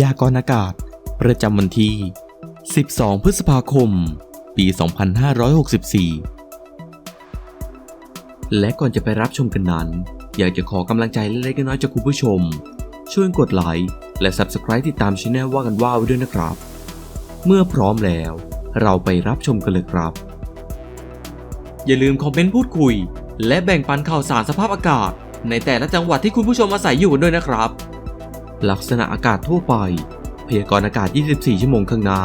ยากรณ์อากาศ ประจำวันที่ 12 พฤษภาคม ปี 2564 และก่อนจะไปรับชมกันนั้น อยากจะขอกำลังใจเล็กๆน้อยๆจากคุณผู้ชม ช่วยกดไลค์และ Subscribe ติดตามช่องว่ากันว่าไว้ด้วยนะครับ เมื่อพร้อมแล้ว เราไปรับชมกันเลยครับ อย่าลืมคอมเมนต์พูดคุย และแบ่งปันข่าวสารสภาพอากาศ ในแต่ละจังหวัดที่คุณผู้ชมอาศัยอยู่กันด้วยนะครับ ลักษณะอากาศทั่วไป พยากรณ์อากาศ 24 ชั่วโมงข้างหน้า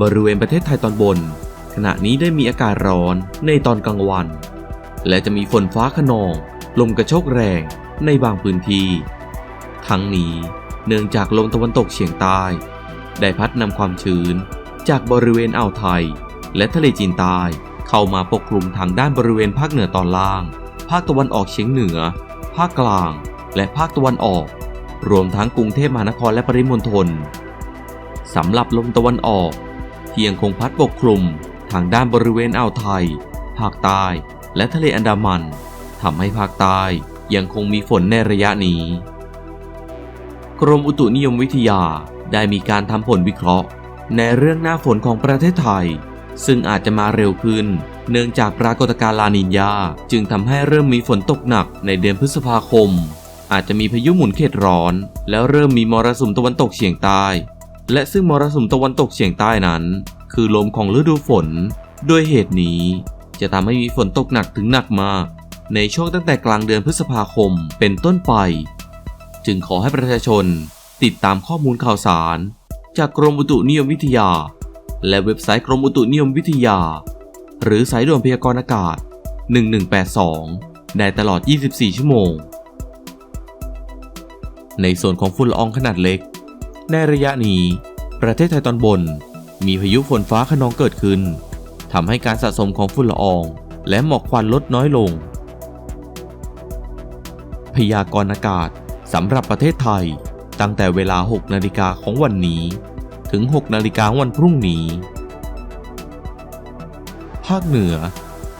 บริเวณประเทศไทยตอนบน ขณะนี้ได้มีอากาศร้อนในตอนกลางวัน และจะมีฝนฟ้าขนอง ลมกระโชกแรงในบางพื้นที่ ทั้งนี้เนื่องจากลมตะวันตกเฉียงใต้ ได้พัดนำความชื้น จากบริเวณอ่าวไทย และทะเลจีนใต้เข้ามาปกคลุมทางด้านบริเวณภาคเหนือตอนล่าง ภาคตะวันออกเฉียงเหนือ ภาคกลาง และภาคตะวันออก รวมทั้งกรุงเทพมหานครและปริมณฑลสำหรับลมตะวันออกที่ยังคงพัดปกคลุมทางด้านบริเวณอ่าวไทย ภาคใต้ และทะเลอันดามันทำให้ภาคใต้ยังคงมีฝนในระยะนี้ กรมอุตุนิยมวิทยาได้มีการทำผลวิเคราะห์ ในเรื่องหน้าฝนของประเทศไทย ซึ่งอาจจะมาเร็วขึ้น เนื่องจากปรากฏการณ์ลานินยาจึงทำให้เริ่มมีฝนตกหนักในเดือนพฤษภาคม อาจจะมีพายุหมุนเขตร้อน แล้วเริ่มมีมรสุมตะวันตกเฉียงใต้ และซึ่งมรสุมตะวันตกเฉียงใต้นั้น คือลมของฤดูฝน ด้วยเหตุนี้จะทำให้มีฝนตกหนักถึงหนักมาก ในช่วงตั้งแต่กลางเดือนพฤษภาคมเป็นต้นไป จึงขอให้ประชาชนติดตามข้อมูลข่าวสาร จากกรมอุตุนิยมวิทยา และเว็บไซต์กรมอุตุนิยมวิทยา หรือสายด่วนพยากรณ์อากาศ 1182 ได้ตลอด 24 ชั่วโมง ในส่วนของฝุ่นละอองขนาดเล็ก ในระยะนี้ ประเทศไทยตอนบน มีพายุฝนฟ้าขนองเกิดขึ้นทำให้การสะสมของฝุ่นละออง และหมอกควันลดน้อยลง พยากรณ์อากาศสำหรับประเทศไทยตั้งแต่เวลา 6 นาฬิกาของวันนี้ ถึง 6 นาฬิกาวันพรุ่งนี้ ภาคเหนือ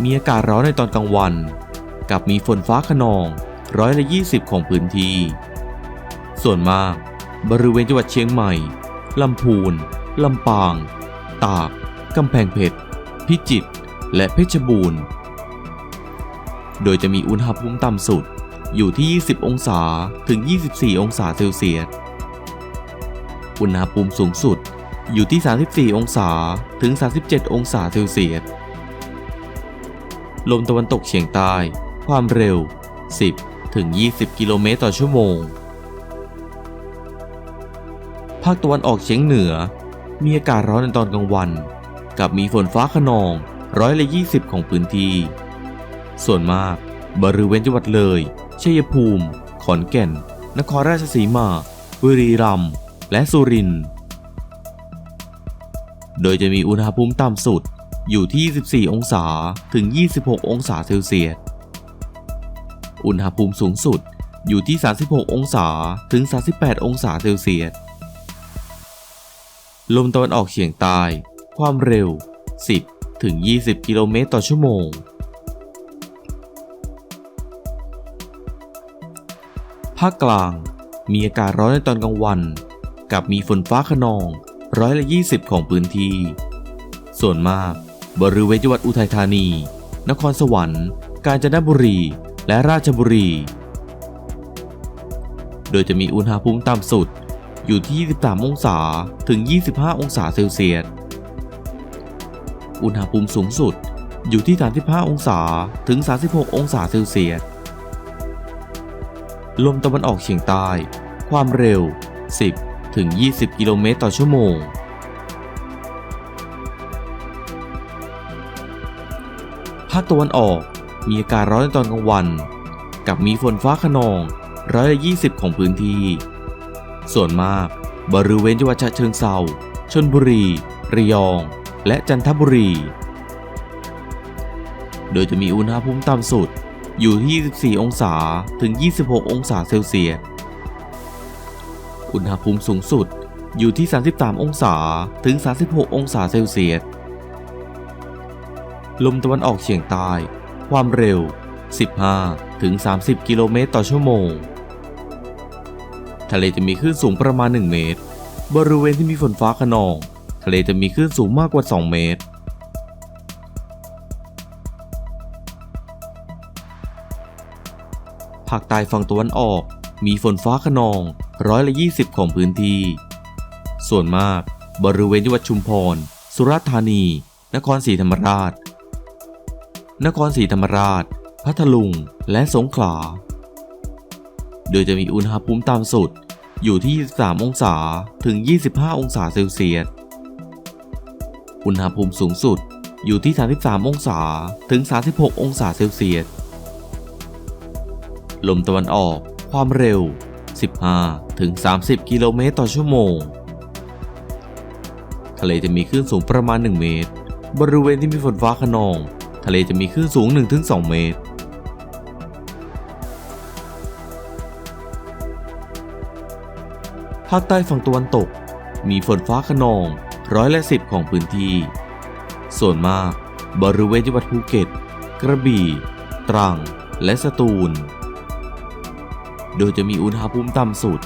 มีอากาศร้อนในตอนกลางวัน กับมีฝนฟ้าขนองร้อยละ 20 ของพื้นที่ ส่วนมาก บริเวณจังหวัดเชียงใหม่ ลำพูน ลำปาง ตาก กำแพงเพชร พิจิตร และเพชรบูรณ์ โดยจะมีอุณหภูมิต่ำสุดอยู่ที่ 20 องศา ถึง 24 องศาเซลเซียส อุณหภูมิสูงสุดอยู่ที่ 34 องศา ถึง 37 องศาเซลเซียส ลมตะวันตกเฉียงใต้ ความเร็ว 10 ถึง 20 กิโลเมตรต่อชั่วโมง ภาคตะวันออกเฉียงเหนือ มีอากาศร้อนในตอนกลางวัน กับมีฝนฟ้าขนองร้อยละ20ของพื้นที่ ส่วนมาก บริเวณจังหวัดเลย ชัยภูมิ ขอนแก่น นครราชสีมา บุรีรัมย์ และสุรินทร์ โดยจะมีอุณหภูมิต่ำสุดอยู่ที่ 24 องศา ถึง 26 องศาเซลเซียส อุณหภูมิสูงสุดอยู่ที่ 36 องศา ถึง 38 องศาเซลเซียส ลมตะวันออกเฉียงใต้ ความเร็ว 10 ถึง 20 กิโลเมตรต่อชั่วโมง ภาคกลาง มีอากาศร้อนในตอนกลางวัน กับมีฝนฟ้าขนองร้อยละ 20 ของพื้นที่ ส่วนมาก บริเวณจังหวัดอุทัยธานี นครสวรรค์ กาญจนบุรี และราชบุรี โดยจะมีอุณหภูมิต่ำสุด อยู่ที่ 23 องศาถึง 25 องศาเซลเซียส อุณหภูมิสูงสุดอยู่ที่ 35 องศาถึง 36 องศาเซลเซียส ลมตะวันออกเฉียงใต้ ความเร็ว 10 ถึง 20 กิโลเมตรต่อชั่วโมง ภาคตะวันออกมีอากาศร้อนในตอนกลางวัน กับมีฝนฟ้าขนองร้อยละ20 ของพื้นที่ ส่วนมาก บริเวณจังหวัดฉะเชิงเทราชลบุรี ระยอง และจันทบุรี โดยจะมีอุณหภูมิต่ำสุดอยู่ที่ 24 องศาถึง 26 องศาเซลเซียส อุณหภูมิสูงสุดอยู่ที่ 33 องศาถึง 36 องศาเซลเซียส ลมตะวันออกเฉียงใต้ ความเร็ว 15 ถึง 30 กิโลเมตรต่อชั่วโมง ทะเลจะมีคลื่นสูงประมาณ 1 เมตร บริเวณที่มีฝนฟ้าขนอง ทะเลจะมีคลื่นสูงมากกว่า 2 เมตร ภาคใต้ฝั่งตะวันออก มีฝนฟ้าขนองร้อยละ20 ของพื้นที่ ส่วนมากบริเวณจังหวัดชุมพร สุราษฎร์ธานี นครศรีธรรมราช นครศรีธรรมราช พัทลุง และสงขลา โดยจะมีอุณหภูมิต่ำสุดอยู่ที่ 23 องศาถึง 25 องศาเซลเซียส อุณหภูมิสูงสุดอยู่ที่ 33 องศาถึง 36 องศาเซลเซียส ลมตะวันออกความเร็ว 15 ถึง 30 กิโลเมตรต่อชั่วโมง ทะเลจะมีคลื่นสูงประมาณ 1 เมตร บริเวณที่มีฝนฟ้าขนอง ทะเลจะมีคลื่นสูง 1-2 เมตร ภาคใต้ฝั่งตะวันตก มีฝนฟ้าขนองร้อยละสิบของพื้นที่ ส่วนมากบริเวณจังหวัดภูเก็ต กระบี่ ตรัง และสตูล โดยจะมีอุณหภูมิต่ำสุด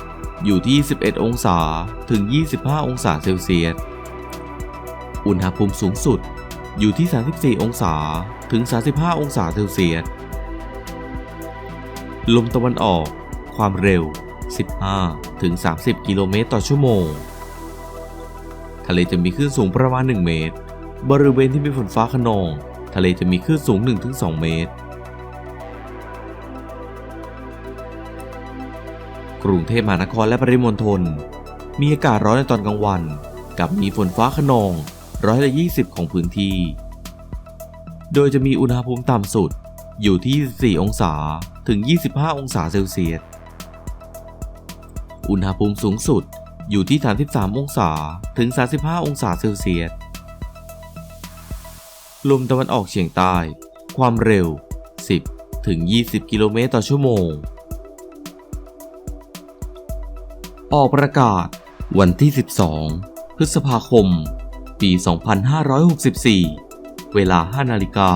อยู่ที่ 11 องศาถึง 25 องศาเซลเซียส อุณหภูมิสูงสุดอยู่ที่ 34 องศาถึง 35 องศาเซลเซียส ลมตะวันออก ความเร็ว 15 ถึง 30 กิโลเมตรต่อชั่วโมง ทะเลจะมีคลื่นสูงประมาณ 1 เมตร บริเวณที่มีฝนฟ้าขนอง ทะเลจะมีคลื่นสูง 1-2 เมตร กรุงเทพมหานครและปริมณฑล มีอากาศร้อนในตอนกลางวัน กับมีฝนฟ้าขนองร้อยละ20 ของพื้นที่ โดยจะมีอุณหภูมิต่ำสุดอยู่ที่ 24 องศา ถึง 25 องศาเซลเซียส อุณหภูมิสูงสุดอยู่ที่ 33 องศาถึง 35 องศาเซลเซียส ลมตะวันออกเฉียงใต้ ความเร็ว 10 ถึง 20 กิโลเมตรต่อชั่วโมง ออกประกาศ วันที่ 12 พฤษภาคม ปี 2564 เวลา 5 นาฬิกา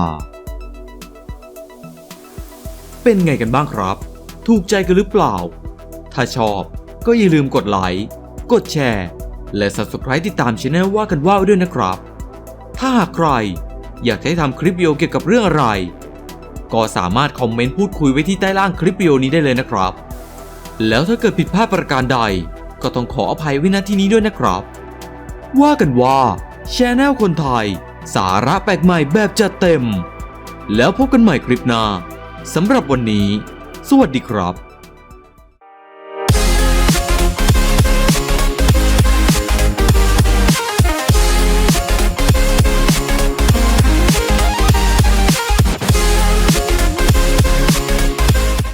เป็นไงกันบ้างครับ ถูกใจกันหรือเปล่า ถ้าชอบ ก็อย่าลืมกดไลค์กดแชร์ และ Subscribe ติดตามช anel ว่ากันว่าวด้วยนะครับ ถ้าหากใครอยากให้ทำคลิปวิดีโอเกี่ยวกับเรื่องอะไร ก็สามารถคอมเมนต์พูดคุยไว้ที่ใต้ล่างคลิปวิดีโอนี้ได้เลยนะครับ แล้วถ้าเกิดผิดพลาดประการใด ก็ต้องขออภัยไว้ณที่นี้ด้วยนะครับ ว่ากันว่าช anel คนไทย สาระแปลกใหม่แบบจัดเต็ม แล้วพบกันใหม่คลิปหน้าสำหรับวันนี้ สวัสดีครับ